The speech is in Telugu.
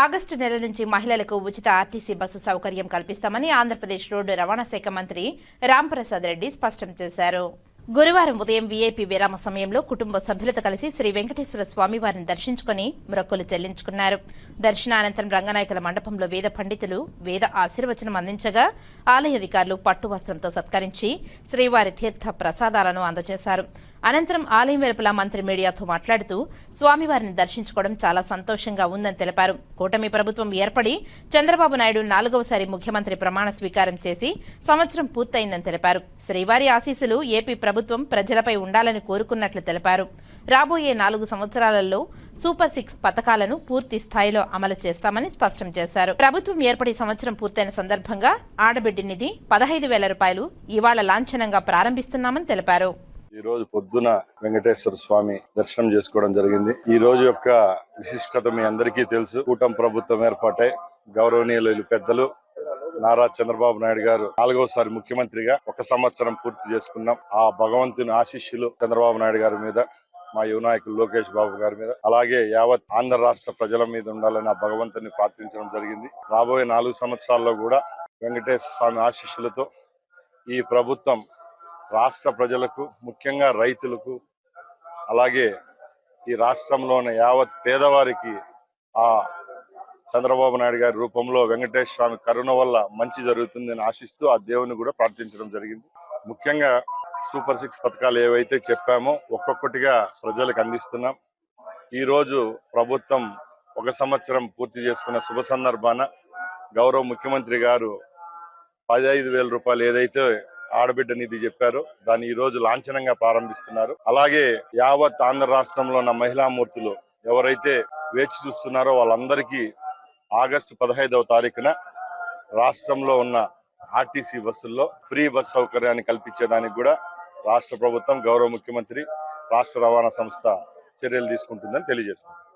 ఆగస్టు నెల నుంచి మహిళలకు ఉచిత ఆర్టీసీ బస్సు సౌకర్యం కల్పిస్తామని ఆంధ్రప్రదేశ్ రోడ్డు రవాణా శాఖ మంత్రి రాంప్రసాద్ రెడ్డి స్పష్టం చేశారు. గురువారం ఉదయం వీఐపీ విరామ సమయంలో కుటుంబ సభ్యులతో కలిసి శ్రీ వెంకటేశ్వర స్వామివారిని దర్శించుకుని మొక్కులు చెల్లించుకున్నారు. దర్శనానంతరం రంగనాయకుల మండపంలో వేద పండితులు వేద ఆశీర్వచనం అందించగా ఆలయ అధికారులు పట్టు వస్త్రంతో సత్కరించి శ్రీవారి తీర్థ ప్రసాదాలను అందజేశారు. అనంతరం ఆలయం వెలుపల మంత్రి మీడియాతో మాట్లాడుతూ స్వామివారిని దర్శించుకోవడం చాలా సంతోషంగా ఉందని తెలిపారు. కూటమి ప్రభుత్వం ఏర్పడి చంద్రబాబు నాయుడు నాలుగవసారి ముఖ్యమంత్రి ప్రమాణ స్వీకారం చేసి సంవత్సరం పూర్తయిందని తెలిపారు. శ్రీవారి ఆశీస్సులు ఏపీ ప్రభుత్వం ప్రజలపై ఉండాలని కోరుకున్నట్లు తెలిపారు. రాబోయే నాలుగు సంవత్సరాలలో సూపర్ సిక్స్ పథకాలను పూర్తి స్థాయిలో అమలు చేస్తామని స్పష్టం చేశారు. ప్రభుత్వం ఏర్పడి సంవత్సరం పూర్తయిన సందర్భంగా ఆడబిడ్డ నిధి పదహైదు వేల రూపాయలు ఇవాళ లాంఛనంగా ప్రారంభిస్తున్నామని తెలిపారు. ఈ రోజు పొద్దున వెంకటేశ్వర స్వామి దర్శనం చేసుకోవడం జరిగింది. ఈ రోజు యొక్క విశిష్టత మీ అందరికీ తెలుసు. కూటమి ప్రభుత్వం ఏర్పాటై గౌరవనీయులు పెద్దలు నారా చంద్రబాబు నాయుడు గారు నాలుగోసారి ముఖ్యమంత్రిగా ఒక సంవత్సరం పూర్తి చేసుకున్నాం. ఆ భగవంతుని ఆశీస్సులు చంద్రబాబు నాయుడు గారి మీద మా యువ నాయకులు లోకేష్ బాబు గారి మీద అలాగే యావత్ ఆంధ్ర రాష్ట్ర ప్రజల మీద ఉండాలని ఆ భగవంతుని ప్రార్థించడం జరిగింది. రాబోయే నాలుగు సంవత్సరాల్లో కూడా వెంకటేశ్వర స్వామి ఆశీస్సులతో ఈ ప్రభుత్వం రాష్ట్ర ప్రజలకు ముఖ్యంగా రైతులకు అలాగే ఈ రాష్ట్రంలోని యావత్ పేదవారికి ఆ చంద్రబాబు నాయుడు గారి రూపంలో వెంకటేశ్వర స్వామి కరుణ వల్ల మంచి జరుగుతుందని ఆశిస్తూ ఆ దేవుని కూడా ప్రార్థించడం జరిగింది. ముఖ్యంగా సూపర్ సిక్స్ పథకాలు ఏవైతే చెప్పామో ఒక్కొక్కటిగా ప్రజలకు అందిస్తున్నాం. ఈ రోజు ప్రభుత్వం ఒక సంవత్సరం పూర్తి చేసుకున్న శుభ సందర్భాన గౌరవ ముఖ్యమంత్రి గారు పదహైదు వేల రూపాయలు ఏదైతే ఆడబిడ్డ నిధి చెప్పారు. దాన్ని ఈ రోజు లాంఛనంగా ప్రారంభిస్తున్నారు. అలాగే యావత్ ఆంధ్ర రాష్ట్రంలో ఉన్న మహిళామూర్తులు ఎవరైతే వేచి చూస్తున్నారో వాళ్ళందరికీ ఆగస్టు పదహైదవ తారీఖున రాష్ట్రంలో ఉన్న ఆర్టీసీ బస్సుల్లో ఫ్రీ బస్ సౌకర్యాన్ని కల్పించేదానికి కూడా రాష్ట్ర ప్రభుత్వం గౌరవ ముఖ్యమంత్రి రాష్ట్ర రవాణా సంస్థ చర్యలు తీసుకుంటుందని తెలియజేసుకుంటుంది